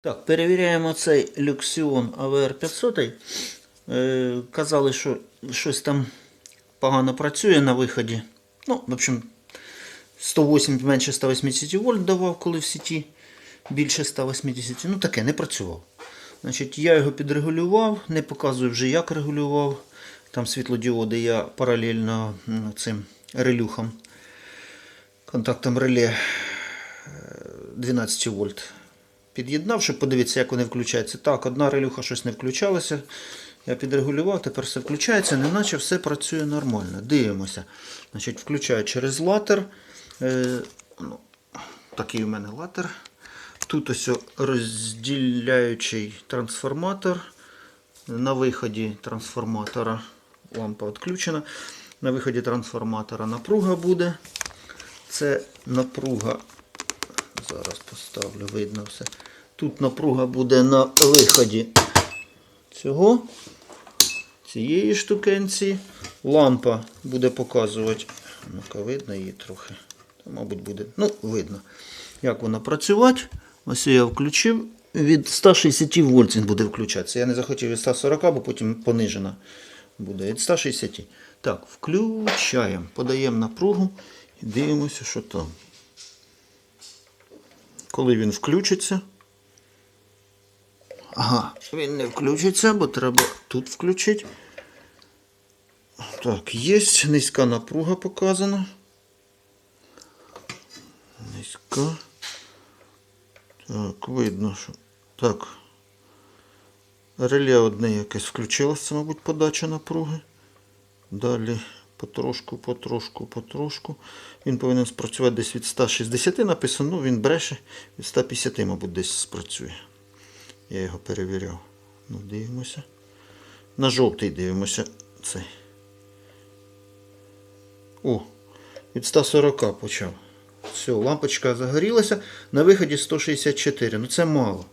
Так, перевіряємо цей Luxion AVR 500. Е, казали, що щось там погано працює на виході. Ну, в общем, 108 менше 180 вольт давав, коли в сіті більше 180. Ну таке, не працював. Значить, я його підрегулював, не показую вже як регулював. Там світлодіоди я паралельно цим релюхам, контактом реле е, 12 вольт під'єднав, щоб подивитися, як вони включаються. Так, одна релюха щось не включалася. Я підрегулював, тепер все включається, неначе все працює нормально. Дивимося. Значить, Включаю через латер. Е, ну, такий у мене латер. Тут ось розділяючий трансформатор. На виході трансформатора лампа відключена. На виході трансформатора напруга буде. Це напруга. Зараз поставлю, видно все. Тут напруга буде на виході цього, цієї штукенці. Лампа буде показувати. Ну-ка, видно її трохи. Та, мабуть, буде. Ну, видно, як вона працювати. Ось я включив. Від 160 вольт він буде включатися. Я не захотів від 140, бо потім понижена буде. Від 160. Так, включаємо. Подаємо напругу і дивимося, що там. Коли він включиться. Він не включиться, бо треба тут включити. Так, є низька напруга показана. Низька. Так, видно, що. Так. Реле одне якесь включилося, мабуть, подача напруги. Далі потрошку, потрошку, потрошку. Він повинен спрацювати десь від 160 написано, ну він бреше, від 150, мабуть, десь спрацює. Я його перевіряв. Ну, дивимося. На жовтий дивимося цей. О, від 140 почав. Все, лампочка загорілася. На виході 164. Ну це мало.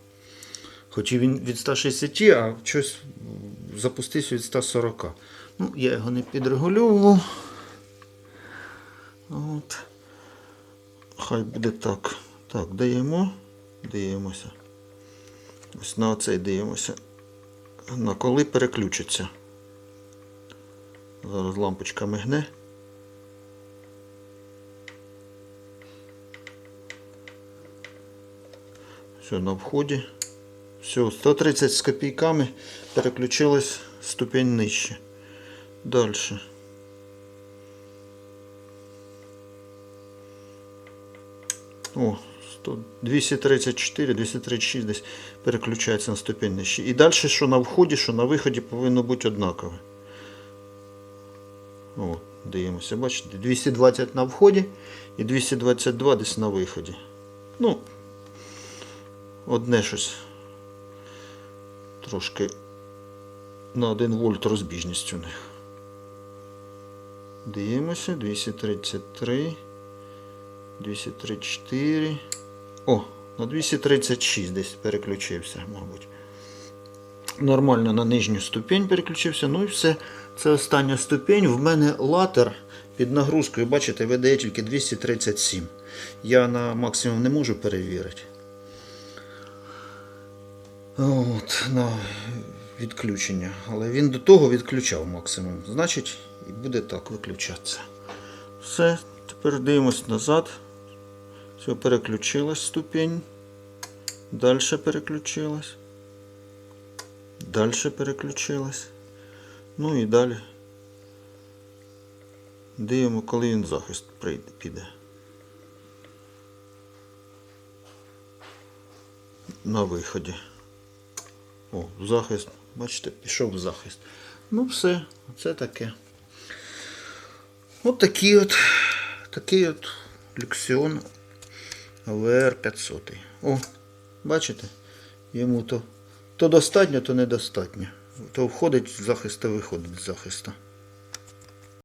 Хоч і він від 160, а щось запустився від 140. Ну, я його не підрегульовував. От. Хай буде так. Так, даємо. Дивимося. Ось на оцей дивимося. На коли переключиться. Зараз лампочка мигне. Все, на вході. Все, 130 з копійками переключилась ступень нижче. Дальше. О, 100, 234, 236 десь переключається на ступень нижче. І далі, що на вході, що на виході, повинно бути однакове. О, дивимося, бачите, 220 на вході і 222 десь на виході. Ну, одне щось трошки на 1 вольт розбіжність у них. Дивимося, 233, 234. О, на 236 десь переключився, мабуть. Нормально на нижню ступінь переключився. Ну і все. Це остання ступінь. В мене латер під нагрузкою, бачите, видає тільки 237. Я на максимум не можу перевірити. От, на відключення. Але він до того відключав максимум. Значить, і буде так виключатися. Все, тепер дивимось назад. Все, переключилась ступінь. Далі переключилась. Далі переключилась. Ну і далі. Дивимо, коли він захист прийде, піде. На виході. О, в захист. Бачите, пішов в захист. Ну все, це таке. От такий от такий от Люксіон ВР 500. О, бачите? Йому то, то достатньо, то недостатньо. То входить в захист, то виходить з захисту.